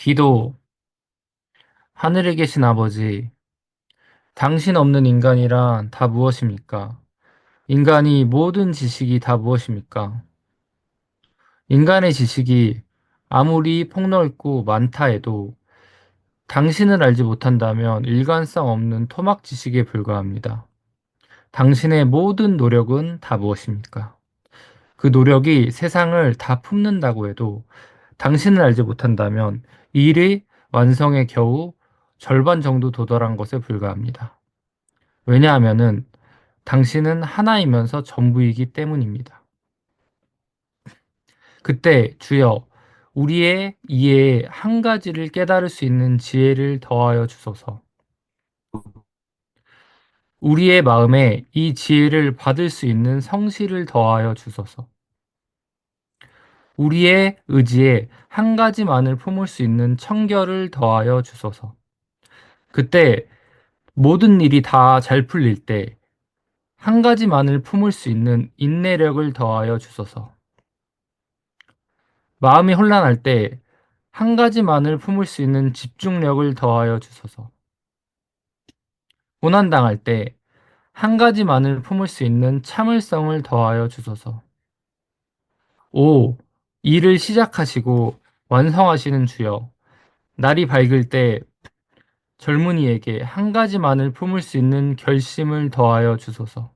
기도, 하늘에 계신 아버지, 당신 없는 인간이란 다 무엇입니까? 인간이 모든 지식이 다 무엇입니까? 인간의 지식이 아무리 폭넓고 많다 해도 당신을 알지 못한다면 일관성 없는 토막 지식에 불과합니다. 당신의 모든 노력은 다 무엇입니까? 그 노력이 세상을 다 품는다고 해도 당신을 알지 못한다면 이 일의 완성에 겨우 절반 정도 도달한 것에 불과합니다. 왜냐하면은 당신은 하나이면서 전부이기 때문입니다. 그때 주여 우리의 이해에 한 가지를 깨달을 수 있는 지혜를 더하여 주소서. 우리의 마음에 이 지혜를 받을 수 있는 성실을 더하여 주소서. 우리의 의지에 한 가지만을 품을 수 있는 청결을 더하여 주소서. 그때 모든 일이 다 잘 풀릴 때 한 가지만을 품을 수 있는 인내력을 더하여 주소서. 마음이 혼란할 때 한 가지만을 품을 수 있는 집중력을 더하여 주소서. 고난당할 때 한 가지만을 품을 수 있는 참을성을 더하여 주소서. 5. 일을 시작하시고 완성하시는 주여, 날이 밝을 때 젊은이에게 한 가지만을 품을 수 있는 결심을 더하여 주소서.